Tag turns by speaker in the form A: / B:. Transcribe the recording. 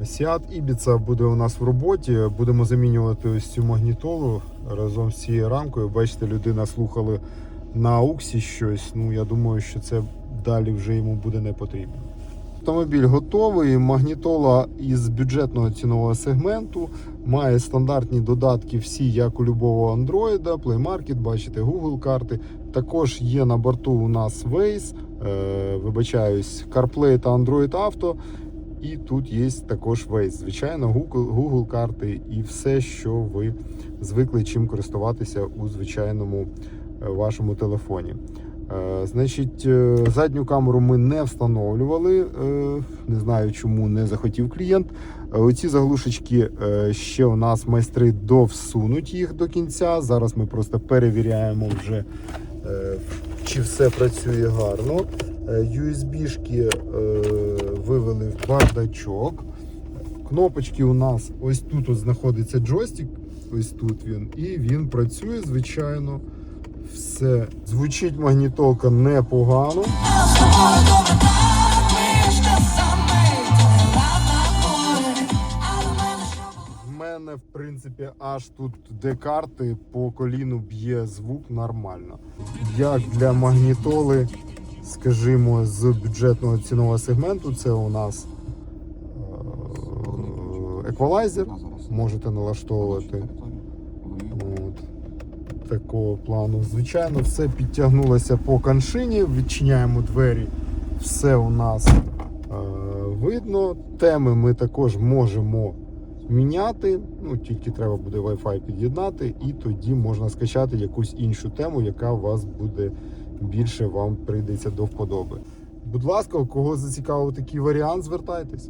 A: Seat Ibiza буде у нас в роботі. Будемо замінювати ось цю магнітолу разом з цією рамкою. Бачите, людина слухала на ауксі щось. Ну я думаю, що це далі вже йому буде не потрібно. Автомобіль готовий. Магнітола із бюджетного цінового сегменту має стандартні додатки, всі як у любого Android, Play Market, бачите, Google карти. Також є на борту у нас Waze, е, вибачаюсь, CarPlay та Android Auto. І тут є також Waze, звичайно, Google, Google карти і все, що ви звикли чим користуватися у звичайному е, вашому телефоні. Е, Значить, е, задню камеру ми не встановлювали. Не знаю, чому не захотів клієнт. Оці заглушечки ще у нас майстри довсунуть їх до кінця. Зараз ми просто перевіряємо вже, чи все працює гарно. Е, USB-шки е, вивели в бардачок. Кнопочки у нас ось тут от знаходиться джойстик, ось тут він, і він працює, звичайно. Все. Звучить магнітолка непогано. В мене, в принципі, аж тут де карти по коліну б'є звук нормально. Як для магнітоли, скажімо, з бюджетного цінового сегменту, це у нас е, еквалайзер. Можете налаштовувати. От. Такого плану. Звичайно, все підтягнулося по каншині. Відчиняємо двері. Все у нас е, видно. Теми ми також можемо міняти. Ну, тільки треба буде Wi-Fi під'єднати, і тоді можна скачати якусь іншу тему, яка вас буде більше вам прийдеться до вподоби. Будь ласка, кого зацікавив такий варіант, звертайтесь.